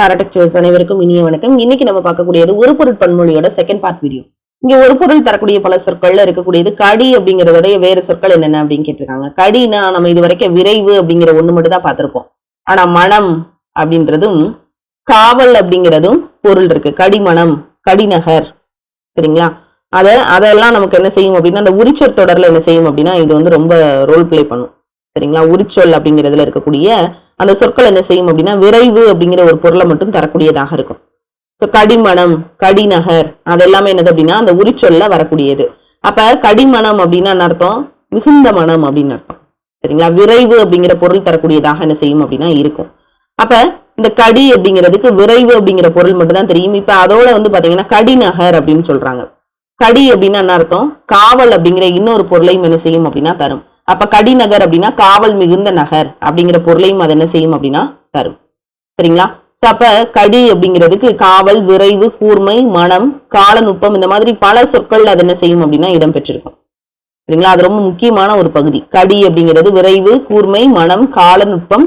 டாரடெக்சர்ஸ் அனைவருக்கும் இனிய வணக்கம். இன்னைக்கு நம்ம பார்க்கக்கூடியது ஒரு பொருள் பன்மொழியோட செகண்ட் பார்ட் வீடியோ இங்க ஒரு பொருள் தரக்கூடிய பல சொற்கள்ல இருக்கக்கூடியது கடி அப்படிங்கறதுடைய வேறு சொற்கள் என்னென்ன அப்படின்னு கேட்டிருக்காங்க. கடினா நம்ம இது வரைக்கும் விரைவு அப்படிங்கிற ஒண்ணு மட்டும் தான் பார்த்திருப்போம். ஆனா மனம் அப்படின்றதும் காவல் அப்படிங்கிறதும் பொருள் இருக்கு. கடிமணம் கடிநகர். சரிங்களா? அத அதெல்லாம் நமக்கு என்ன செய்யும் அப்படின்னா அந்த உரிச்சொற் தொடர்ல என்ன செய்யும் அப்படின்னா இது வந்து ரொம்ப ரோல் பிளே பண்ணும். சரிங்களா? உரிச்சொல் அப்படிங்கிறதுல இருக்கக்கூடிய அந்த சொற்கள் என்ன செய்யும் அப்படின்னா விரைவு அப்படிங்கிற ஒரு பொருளை மட்டும் தரக்கூடியதாக இருக்கும். ஸோ கடிமணம் கடிநகர் அதெல்லாமே என்னது அப்படின்னா அந்த உரிச்சொல்ல வரக்கூடியது. அப்ப கடிமணம் அப்படின்னா என்ன அர்த்தம்? மிகுந்த மனம் அப்படின்னு அர்த்தம். சரிங்களா? விரைவு அப்படிங்கிற பொருள் தரக்கூடியதாக என்ன செய்யும் அப்படின்னா இருக்கும். அப்ப இந்த கடி அப்படிங்கிறதுக்கு விரைவு அப்படிங்கிற பொருள் மட்டும் தான் தெரியும். இப்ப அதோட வந்து பாத்தீங்கன்னா கடிநகர் அப்படின்னு சொல்றாங்க. கடி அப்படின்னா என்ன அர்த்தம்? காவல் அப்படிங்கிற இன்னொரு பொருளையும் என்ன செய்யும் அப்படின்னா தரும். அப்ப கடிநகர் அப்படின்னா காவல் மிகுந்த நகர் அப்படிங்கிற பொருளையும் அது என்ன செய்யும் அப்படின்னா தரும். சரிங்களா? சோ அப்ப கடி அப்படிங்கிறதுக்கு காவல் விரைவு கூர்மை மனம் காலநுட்பம் இந்த மாதிரி பல சொற்கள் அது என்ன செய்யும் அப்படின்னா இடம் பெற்றிருக்கும் சரிங்களா? அது ரொம்ப முக்கியமான ஒரு பகுதி. கடி அப்படிங்கிறது விரைவு கூர்மை மனம் காலநுட்பம்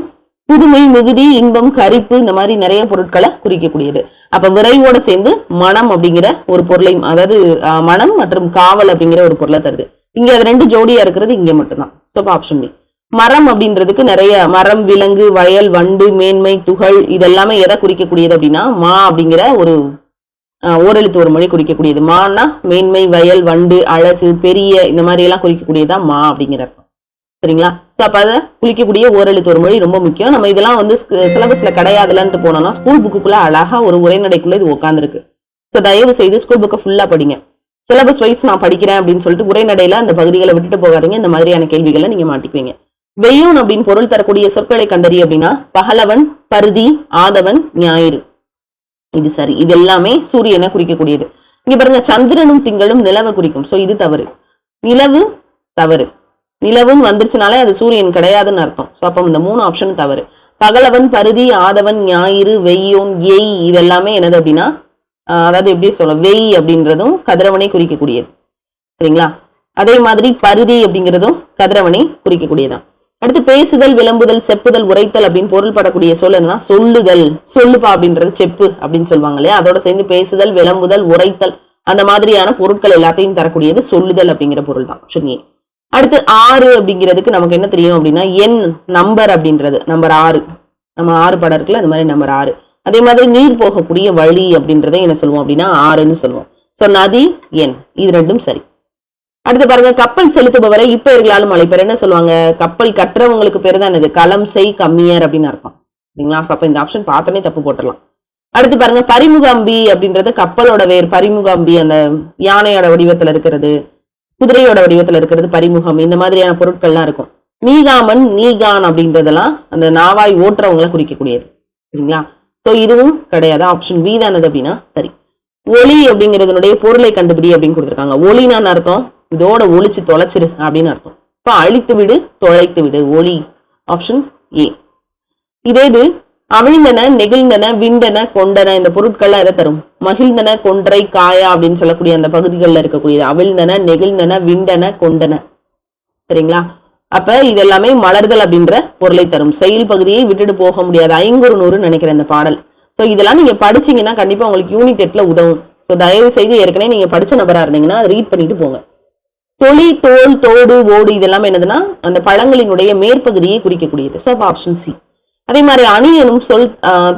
புதுமை மிகுதி இன்பம் கரிப்பு இந்த மாதிரி நிறைய பொருட்களை குறிக்கக்கூடியது. அப்ப விரைவோட சேர்ந்து மனம் அப்படிங்கிற ஒரு பொருளையும் அதாவது மனம் மற்றும் காவல் அப்படிங்கிற ஒரு பொருளை தருது. இங்க அது ரெண்டு ஜோடியா இருக்கிறது இங்க மட்டும்தான். சோ ஆப்ஷன் பி மரம் அப்படின்றதுக்கு நிறைய மரம் விலங்கு வயல் வண்டு மேன்மை துகள் இதெல்லாமே எதை குறிக்கக்கூடியது அப்படின்னா மா அப்படிங்கிற ஒரு ஓரெழுத்து ஒரு மொழி குறிக்கக்கூடியது. மான்னா மேன்மை வயல் வண்டு அழகு பெரிய இந்த மாதிரி எல்லாம் குறிக்கக்கூடியதுதான் மா அப்படிங்கிற சரிங்களா? ஸோ அப்போ அதை குறிக்கக்கூடிய ஓரெழுத்து ஒரு மொழி ரொம்ப முக்கியம். நம்ம இதெல்லாம் வந்து சிலபஸ்ல கிடையாதுலன்ட்டு போனோம்னா ஸ்கூல் புக்குக்குள்ள அழகா ஒரு உரைநடைக்குள்ள இது உட்காந்துருக்கு ஸோ தயவு செய்து ஸ்கூல் புக்கை ஃபுல்லா படிங்க. சிலபஸ் வைஸ் நான் படிக்கிறேன் அப்படின்னு சொல்லிட்டு உரைநடையில அந்த பகுதிகளை விட்டுட்டு போகாதீங்க. இந்த மாதிரியான கேள்விகளை நீங்க மாட்டிக்குவீங்க. வெய்யோன் அப்படின்னு பொருள் தரக்கூடிய சொற்களை கண்டறி அப்படின்னா பகலவன் பருதி ஆதவன் ஞாயிறு. இது சரி. இது எல்லாமே சூரியனை குறிக்கக்கூடியது. இங்க பாருங்க சந்திரனும் திங்களும் நிலவை குறிக்கும். சோ இது தவறு. நிலவு தவறு. நிலவும் வந்துருச்சுனாலே அது சூரியன் கிடையாதுன்னு அர்த்தம். ஸோ அப்போ இந்த மூணு ஆப்ஷன் தவறு. பகலவன் பருதி ஆதவன் ஞாயிறு வெய்யோன் எய் இதெல்லாமே என்னது அப்படின்னா அதாவது எப்படி சொல்ல வெய் அப்படின்றதும் கதிரவனை குறிக்கக்கூடியது. சரிங்களா? அதே மாதிரி பருதி அப்படிங்கிறதும் கதிரவனை குறிக்கக்கூடியதான் அடுத்து பேசுதல் விளம்புதல் செப்புதல் உரைத்தல் அப்படின்னு பொருள் படக்கூடிய சொல் என்னன்னா சொல்லுதல் சொல்லுப்பா அப்படின்றது செப்பு அப்படின்னு சொல்லுவாங்க இல்லையா? அதோட சேர்ந்து பேசுதல் விளம்புதல் உரைத்தல் அந்த மாதிரியான பொருட்கள் எல்லாத்தையும் தரக்கூடியது சொல்லுதல் அப்படிங்கிற பொருள் தான் சொன்னீங்க அடுத்து ஆறு அப்படிங்கிறதுக்கு நமக்கு என்ன தெரியும் அப்படின்னா எண் நம்பர் அப்படின்றது நம்பர் ஆறு. நம்ம ஆறு படம் இருக்குல்ல அந்த மாதிரி நம்பர் ஆறு. அதே மாதிரி நீர் போகக்கூடிய வழி அப்படின்றத என்ன சொல்லுவோம் அப்படின்னா ஆறுன்னு சொல்லுவோம். ஸோ நதி எண். இது ரெண்டும் சரி. அடுத்து பாருங்க கப்பல் செலுத்துபவரை இப்பெயர்களாலும் பெற என்ன சொல்லுவாங்க? கப்பல் கற்றவங்களுக்கு பேர் தான் இது களம் செய் கம்மியர் அப்படின்னு அர்த்தம். சரிங்களா? அப்ப இந்த ஆப்ஷன் பார்த்தனே தப்பு போட்டுடலாம். அடுத்து பாருங்க பரிமுகாம்பி அப்படின்றது கப்பலோட வேர் பரிமுகாம்பி அந்த யானையோட வடிவத்துல இருக்கிறது குதிரையோட வடிவத்துல இருக்கிறது பரிமுகம் இந்த மாதிரியான பொருட்கள்லாம் இருக்கும். நீகாமன் நீகான் அப்படின்றதெல்லாம் அந்த நாவாய் ஓட்டுறவங்களை குறிக்கக்கூடியது. சரிங்களா? சோ இதுவும் கிடையாது. ஆப்ஷன் பி தானது அப்படின்னா சரி. ஒளி அப்படிங்கிறதுனுடைய பொருளை கண்டுபிடி அப்படின்னு கொடுத்துருக்காங்க. ஒளினான்னு அர்த்தம் இதோட ஒளிச்சு தொலைச்சிரு அப்படின்னு அர்த்தம். இப்போ அழித்து விடு தொலைத்து விடு. ஒளி. ஆப்ஷன் ஏ இதே இது அவிழ்ந்தன நெகிழ்ந்தன விண்டன கொண்டன இந்த பொருட்கள்லாம் எதை தரும்? மகிழ்ந்தன கொன்றை காயா அப்படின்னு சொல்லக்கூடிய அந்த பகுதிகளில் இருக்கக்கூடியது. அவிழ்ந்தன நெகிழ்ந்தன விண்டன கொண்டன. சரிங்களா? அப்ப இது எல்லாமே மலர்கள் அப்படின்ற பொருளை தரும். செயல் பகுதியை விட்டுட்டு போக முடியாது. ஐங்குறு நூறு நினைக்கிறேன் இந்த பாடல். ஸோ இதெல்லாம் நீங்க படிச்சீங்கன்னா கண்டிப்பா உங்களுக்கு யூனிட் எட்ல உதவும். ஸோ தயவு செய்து ஏற்கனவே நீங்க படிச்ச நபரா இருந்தீங்கன்னா ரீட் பண்ணிட்டு போங்க. தொளி தோல் தோடு ஓடு இதெல்லாம் என்னதுன்னா அந்த பழங்களினுடைய மேற்பகுதியை குறிக்கக்கூடியது. ஸோ ஆப்ஷன் சி அதே மாதிரி அணி எனும் சொல்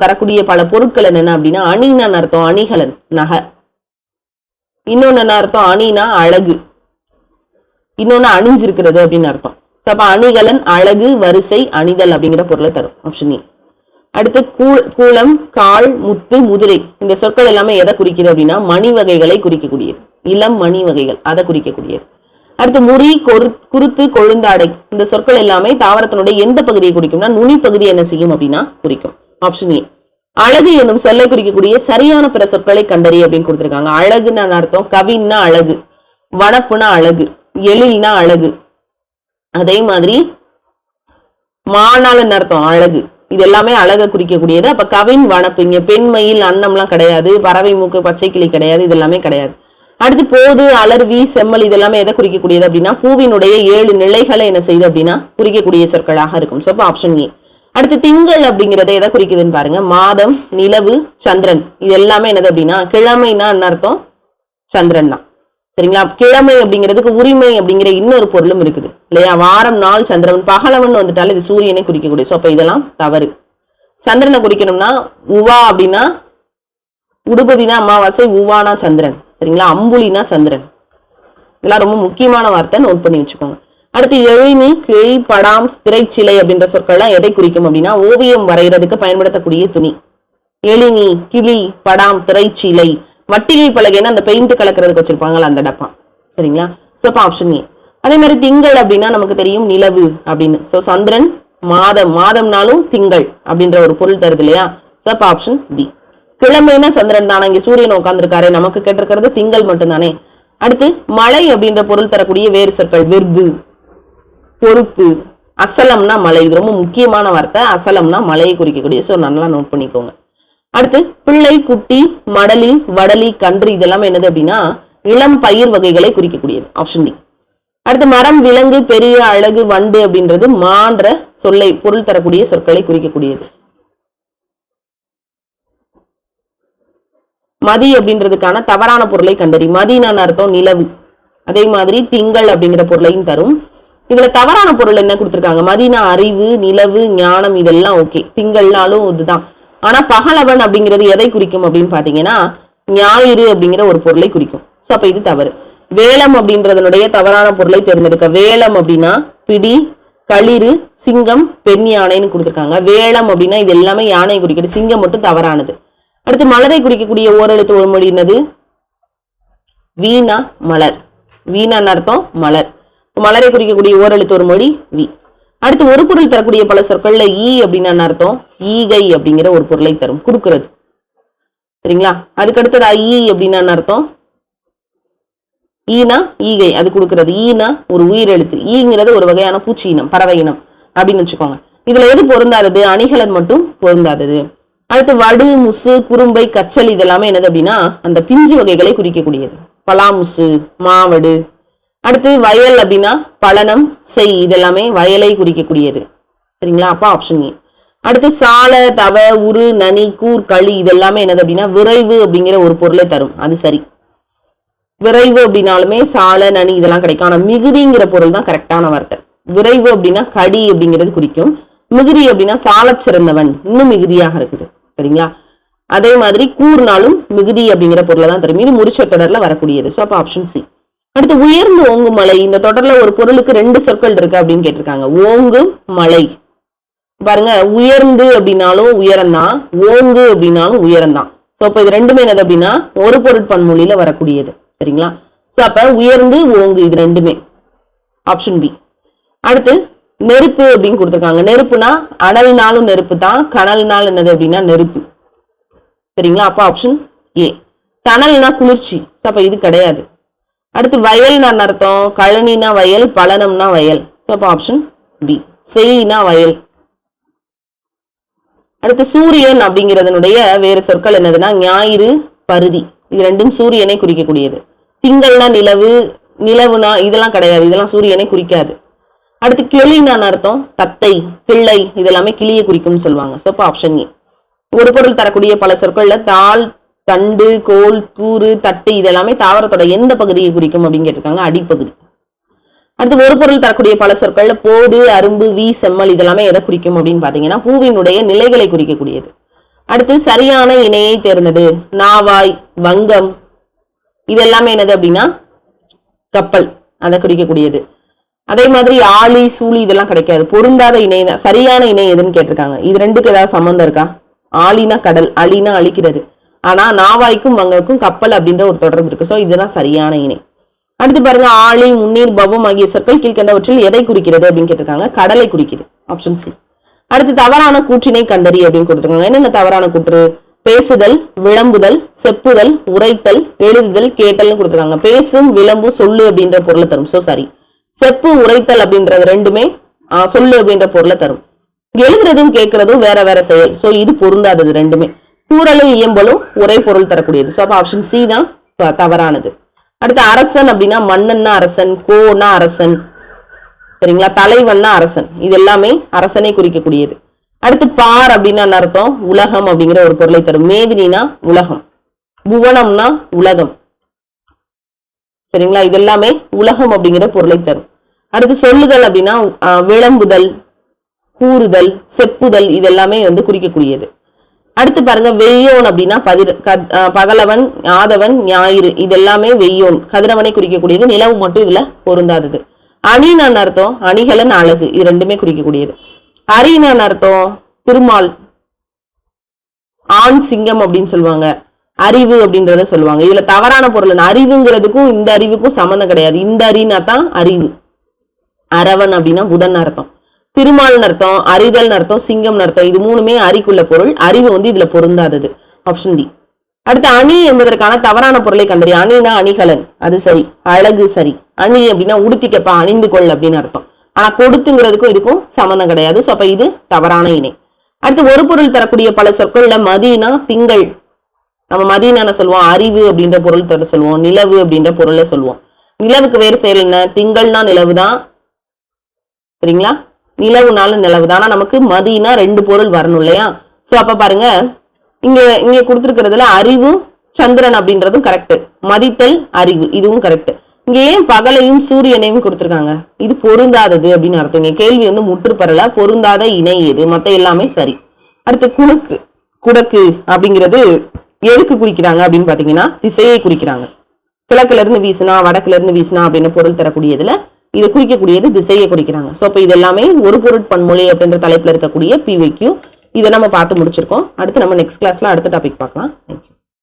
தரக்கூடிய பல பொருட்கள் என்னென்ன அப்படின்னா அணினா அர்த்தம் அணிகலன் நகை. இன்னொன்னு என்ன அர்த்தம்? அணினா அழகு. இன்னொன்னு அணிஞ்சிருக்கிறது அப்படின்னு அர்த்தம். அப்ப அணிகலன் அழகு வரிசை அணிதல் அப்படிங்கிற பொருளை தரும். ஆப்ஷன் ஏ அடுத்து கூ- கூலம் கால் முத்து முதிரை. இந்த சொற்கள் எல்லாமே எதை குறிக்குது அப்படின்னா மணி வகைகளை குறிக்கக்கூடியது. இளம் மணி வகைகள் அதை குறிக்கக்கூடியது. அடுத்து முறி கொரு குருத்து கொழுந்தாடை. இந்த சொற்கள் எல்லாமே தாவரத்தினுடைய எந்த பகுதியை குறிக்கும்னா நுனி பகுதி என்ன செய்யும் அப்படின்னா குறிக்கும். ஆப்ஷன் ஏ அழகு என்னும் சொல்லை குறிக்கக்கூடிய சரியான பிற சொற்களை கண்டறி அப்படின்னு கொடுத்துருக்காங்க. அழகுன்னு அர்த்தம்? கவின்னா அழகு வனப்புனா அழகு எழில்னா அழகு அதே மாதிரி மானாளன் அர்த்தம்? அழகு. இது எல்லாமே அழகை குறிக்கக்கூடியது. அப்ப கவின் வனப்பு இங்க பெண்மயில் அன்னம்லாம் கிடையாது. பறவை மூக்கு பச்சை கிளி கிடையாது. இது எல்லாமே கிடையாது. அடுத்து போது அலர்வி செம்மல் இதெல்லாமே எதை குறிக்கக்கூடியது அப்படின்னா பூவினுடைய ஏழு நிலைகளை என்ன செய்யுது அப்படின்னா குறிக்கக்கூடிய சொற்களாக இருக்கும். ஸோ ஆப்ஷன் ஏ அடுத்து திங்கள் அப்படிங்கறது எதை குறிக்குதுன்னு பாருங்க. மாதம் நிலவு சந்திரன். இது எல்லாமே என்னது அப்படின்னா கிழமைனா என்ன அர்த்தம்? சந்திரன் தான். சரிங்களா? கிழமை அப்படிங்கிறதுக்கு உரிமை அப்படிங்கிற இன்னொரு பொருளும் இருக்குது. இல்லையா? வாரம் நாள் சந்திரன் பகலவன் வந்துட்டாலும் இது சூரியனை குறிக்கக்கூடிய. ஸோ அப்போ இதெல்லாம் தவறு. சந்திரனை குறிக்கணும்னா உவா அப்படின்னா உடுபதினா அமாவாசை உவானா சந்திரன். சரிங்களா? அம்புலினா சந்திரன். இதெல்லாம் ரொம்ப முக்கியமான வார்த்தை. நோட் பண்ணி வச்சுக்கோங்க. அடுத்து எழுமி கிழி படாம் திரைச்சிலை அப்படின்ற சொற்கள்லாம் எதை குறிக்கும் அப்படின்னா ஓவியம் வரைகிறதுக்கு பயன்படுத்தக்கூடிய துணி. எளிமி கிளி படாம் திரைச்சிலை வட்டிகை பலகைன்னு அந்த பெயிண்ட் கலக்கிறதுக்கு வச்சிருப்பாங்களா அந்த டப்பா. சரிங்களா? ஸோ அப்போ ஆப்ஷன் ஏ அதே மாதிரி திங்கள் அப்படின்னா நமக்கு தெரியும் நிலவு அப்படின்னு. ஸோ சந்திரன் மாதம் மாதம்னாலும் திங்கள் அப்படின்ற ஒரு பொருள் தருது இல்லையா? ஸோ அப்போ ஆப்ஷன் பி கிழமைனா சந்திரன் தானே இங்கே சூரியன் உட்காந்துருக்காரு நமக்கு கேட்டிருக்கிறது திங்கள் மட்டும்தானே. அடுத்து மழை அப்படின்ற பொருள் தரக்கூடிய வேறு சொற்கள் வெர்பு பொறுப்பு. அசலம்னா மலை இது ரொம்ப முக்கியமான வார்த்தை. அசலம்னா மலையை குறிக்கக்கூடிய. ஸோ நல்லா நோட் பண்ணிக்கோங்க. அடுத்து பிள்ளை குட்டி மடலி வடலி கன்று இதெல்லாம் என்னது அப்படின்னா இளம் பயிர் வகைகளை குறிக்கக்கூடியது ஆப்ஷன் டி அடுத்து மரம் விலங்கு பெரிய அழகு வண்டு அப்படின்றது மான்ற சொல்லை பொருள் தரக்கூடிய சொற்களை குறிக்கக்கூடியது. மதி அப்படின்றதுக்கான தவறான பொருளை கண்டறி. மதினான அர்த்தம் நிலவு. அதே மாதிரி திங்கள் அப்படிங்கிற பொருளையும் தரும். இதுல தவறான பொருள் என்ன கொடுத்துருக்காங்க? மதினா அறிவு நிலவு ஞானம் இதெல்லாம் ஓகே திங்கள்னாலும் இதுதான். ஆனா பகலவன் அப்படிங்கிறது எதை குறிக்கும் அப்படின்னு பாத்தீங்கன்னா ஞாயிறு அப்படிங்கிற ஒரு பொருளை குறிக்கும். ஸோ அப்ப இது தவறு. வேலம் அப்படின்றதனுடைய தவறான பொருளை தேர்ந்தெடுக்க. வேலம் அப்படின்னா பிடி களிறு சிங்கம் பெண் யானைன்னு கொடுத்துருக்காங்க. வேலம் அப்படின்னா இது எல்லாமே யானை குறிக்கிறது. சிங்கம் மட்டும் தவறானது. அடுத்து மலரை குறிக்கக்கூடிய ஓரெழுத்து ஒரு மொழி என்னது? வீணா மலர். வீணான்னு அர்த்தம் மலர். மலரை குறிக்கக்கூடிய ஓரெழுத்து ஒரு மொழி வி. அடுத்து ஒரு பொருள் தரக்கூடிய பல சொற்கள்ல ஈ அப்படின்னு அர்த்தம்? ஈகை அப்படிங்கிற ஒரு பொருளை தரும் குறுக்குறது. சரிங்களா? அதுக்கடுத்தது ஐ அப்படின்னா அப்படின்னு அர்த்தம்? ஈனா ஈகை அது கொடுக்கறது. ஈனா ஒரு உயிரெழுத்து ஈங்கிறது ஒரு வகையான பூச்சி இனம் பறவை இனம் அப்படின்னு வச்சுக்கோங்க. இதுல எது பொருந்தாதது? அணிகலன் மட்டும் பொருந்தாதது. அடுத்து வடு முசு குறும்பை கச்சல் இதெல்லாமே என்னது அப்படின்னா அந்த பிஞ்சு வகைகளை குறிக்கக்கூடியது. பலாமுசு மாவடு அடுத்து வயல் அப்படின்னா பலனம் செய் இதெல்லாமே வயலை குறிக்கக்கூடியது. சரிங்களா? அப்போ ஆப்ஷன் ஏ அடுத்து சால தவ உரு நனி கூர் களி இதெல்லாமே என்னது அப்படின்னா விரைவு அப்படிங்கிற ஒரு பொருளை தரும். அது சரி. விரைவு அப்படின்னாலுமே சால நனி இதெல்லாம் கிடைக்கும். ஆனால் மிகுதிங்கிற பொருள் தான் கரெக்டான வார்த்தை. விரைவு அப்படின்னா கடி அப்படிங்கிறது குறிக்கும். மிகுதி அப்படின்னா சாலச் சிறந்தவன். இன்னும் மிகுதியாக இருக்குது. சரிங்களா? அதே மாதிரி கூர்னாலும் மிகுதி அப்படிங்கிற பொருளை தான் தரும். இது முடிச்ச தொடரில் வரக்கூடியது. ஸோ அப்போ ஆப்ஷன் சி அடுத்து உயர்ந்து ஓங்கு மலை. இந்த தொடர்ல ஒரு பொருளுக்கு ரெண்டு சொற்கள் இருக்கு அப்படின்னு கேட்டிருக்காங்க. ஓங்கு மலை. பாருங்க உயர்ந்து அப்படின்னாலும் உயரம்தான் ஓங்கு அப்படின்னாலும் உயரம்தான் ஸோ அப்போ இது ரெண்டுமே என்னது அப்படின்னா ஒரு பொருட் பன்மொழியில வரக்கூடியது. சரிங்களா? ஸோ அப்ப உயர்ந்து ஓங்கு இது ரெண்டுமே. ஆப்ஷன் பி அடுத்து நெருப்பு அப்படின்னு கொடுத்துருக்காங்க. நெருப்புனா அனல்னாலும் நெருப்பு தான் கனல்னால் என்னது அப்படின்னா நெருப்பு. சரிங்களா? அப்போ ஆப்ஷன் ஏ தணல்னா குளிர்ச்சி. ஸோ அப்போ இது கிடையாது. அடுத்து வயல்னா என்ன அர்த்தம்? கழனினா வயல் பலனம்னா வயல். ஸோ அப்போ ஆப்ஷன் பி செய்னா வயல். அடுத்து சூரியன் அப்படிங்கிறதனுடைய வேறு சொற்கள் என்னதுன்னா ஞாயிறு பருதி. இது ரெண்டும் சூரியனை குறிக்கக்கூடியது. திங்கள்னா நிலவு நிலவுனா இதெல்லாம் கிடையாது. இதெல்லாம் சூரியனை குறிக்காது. அடுத்து கிளினான அர்த்தம்? தத்தை பிள்ளை இதெல்லாமே கிளியை குறிக்கும்னு சொல்லுவாங்க. ஸோ அப்போ ஆப்ஷன் ஏ ஒரு பொருள் தரக்கூடிய பல சொற்களில் தாழ் தண்டு கோல் கூறு தட்டு இதெல்லாமே தாவரத்தோட எந்த பகுதியை குறிக்கும் அப்படின்னு கேட்டிருக்காங்க? அடிப்பகுதி. அடுத்து ஒரு பொருள் தரக்கூடிய பல சொற்கள்ல போடு அரும்பு வி செம்மல் இதெல்லாமே எதை குறிக்கும் அப்படின்னு பாத்தீங்கன்னா பூவினுடைய நிலைகளை குறிக்கக்கூடியது. அடுத்து சரியான இணையை தேர்ந்தது நாவாய் வங்கம் இதெல்லாமே என்னது அப்படின்னா கப்பல். அதை குறிக்கக்கூடியது. அதே மாதிரி ஆளி சூழி இதெல்லாம் கிடைக்காது. பொருந்தாத இணை சரியான இணை எதுன்னு கேட்டிருக்காங்க. இது ரெண்டுக்கு ஏதாவது சம்மந்தம் இருக்கா? ஆளினா கடல் அழினா அழிக்கிறது. ஆனால் நாவாய்க்கும் வங்கக்கும் கப்பல் அப்படின்ற ஒரு தொடர்பு இருக்கு. ஸோ இதுதான் சரியான இணை. அடுத்து பாருங்க ஆளி முன்னீர் பவம் ஆகிய சொற்கள் கீழ்கண்டவற்றில் எதை குறிக்கிறது அப்படின்னு கேட்டிருக்காங்க? கடலை குறிக்குது. ஆப்ஷன் சி அடுத்து தவறான கூற்றினை கண்டறி அப்படின்னு கொடுத்துருக்காங்க. என்னென்ன தவறான கூற்று? பேசுதல் விளம்புதல் செப்புதல் உரைத்தல் எழுதுதல் கேட்டல்னு கொடுத்துருக்காங்க. பேசும் விளம்பு சொல்லு அப்படின்ற பொருளை தரும். ஸோ சாரி செப்பு உரைத்தல் அப்படின்றது ரெண்டுமே சொல்லு அப்படின்ற பொருளை தரும். எழுதுறதும் கேட்கறதும் வேற வேற செயல். ஸோ இது பொருந்தாதது ரெண்டுமே. கூறலும் இயம்பலும் ஒரே பொருள் தரக்கூடியது. ஸோ அப்போ ஆப்ஷன் சி தான் த- தவறானது. அடுத்து அரசன் அப்படின்னா மன்னன்னா அரசன் கோனா அரசன் சரிங்களா? தலைவன்னா அரசன். இது எல்லாமே அரசனை குறிக்கக்கூடியது. அடுத்து பார் அப்படின்னா அர்த்தம்? உலகம் அப்படிங்கிற ஒரு பொருளை தரும். மேதினா உலகம். புவனம்னா உலகம். சரிங்களா? இது எல்லாமே உலகம் அப்படிங்கிற பொருளை தரும். அடுத்து சொல்லுதல் அப்படின்னா விளம்புதல் கூறுதல் செப்புதல் இது எல்லாமே வந்து குறிக்கக்கூடியது. அடுத்து பாருங்க வெய்யோன் அப்படின்னா பதிர் கத்- பகலவன் ஆதவன் ஞாயிறு இதெல்லாமே வெய்யோன். கதிரவனை குறிக்கக்கூடியது நிலவு மட்டும் இதுல பொருந்தாதது. அணினான் அர்த்தம் அணிகலன் அழகு இது ரெண்டுமே குறிக்கக்கூடியது. அரின்னு அர்த்தம் திருமால் ஆண் சிங்கம் அப்படின்னு சொல்லுவாங்க. அறிவு அப்படின்றத சொல்லுவாங்க. இதுல தவறான பொருள் அறிவுங்கிறதுக்கும் இந்த அறிவுக்கும் சம்மந்தம் கிடையாது. இந்த அறினா தான் அறிவு. அரவன் அப்படின்னா புதன் அர்த்தம். திருமால்னு அர்த்தம் அறிதல்னு அர்த்தம் சிங்கம்னு அர்த்தம் இது மூணுமே அறிக்குள்ள பொருள். அறிவு வந்து இதுல பொருந்தாதது. ஆப்ஷன் டி அடுத்து அணி என்பதற்கான தவறான பொருளை கண்டறிய அணினா அணிகலன். அது சரி. அழகு சரி. அணி அப்படின்னா உடுத்திக்கப்பா அணிந்து கொள் அப்படின்னு அர்த்தம். ஆனா கொடுத்துங்கிறதுக்கும் இதுக்கும் சம்மந்தம் கிடையாது. ஸோ அப்ப இது தவறான இணை. அடுத்து ஒரு பொருள் தரக்கூடிய பல சொற்கள்ல மதினா திங்கள். நம்ம மதியன சொல்லுவோம். அறிவு அப்படின்ற பொருள் தர சொல்லுவோம். நிலவு அப்படின்ற பொருளை சொல்லுவோம். நிலவுக்கு வேறு செயல் என்ன? திங்கள்னா நிலவு தான் சரிங்களா? நிலவுனாலும் நிலவு தான் ஆனா நமக்கு மதினா ரெண்டு பொருள் வரணும் இல்லையா? சோ அப்ப பாருங்க. இங்க இங்க கொடுத்துருக்கிறதுல அறிவும் சந்திரன் அப்படின்றதும் கரெக்ட் மதித்தல் அறிவு. இதுவும் கரெக்ட் இங்க ஏன் பகலையும் சூரியனையும் கொடுத்துருக்காங்க? இது பொருந்தாதது அப்படின்னு அர்த்தம். இங்க கேள்வி வந்து முற்றுப்பரல பொருந்தாத இணை எது? மத்த எல்லாமே சரி. அடுத்து குணக்கு குடக்கு அப்படிங்கிறது எதுக்கு குறிக்கிறாங்க அப்படின்னு பாத்தீங்கன்னா திசையை குறிக்கிறாங்க. கிழக்குல இருந்து வீசினா வடக்குல இருந்து வீசினா அப்படின்னு பொருள் தரக்கூடியதுல இது குறிக்கக்கூடியது திசையை குறிக்கிறாங்க. சோ இப்போ இது எல்லாமே ஒரு பொருட் பன்மொழி அப்படின்ற தலைப்புல இருக்கக்கூடிய பிவைக்யூ இதை நம்ம பார்த்து முடிச்சிருக்கோம். அடுத்து நம்ம நெக்ஸ்ட் கிளாஸ்ல அடுத்த டாபிக் பார்க்கலாம். தேங்க்யூ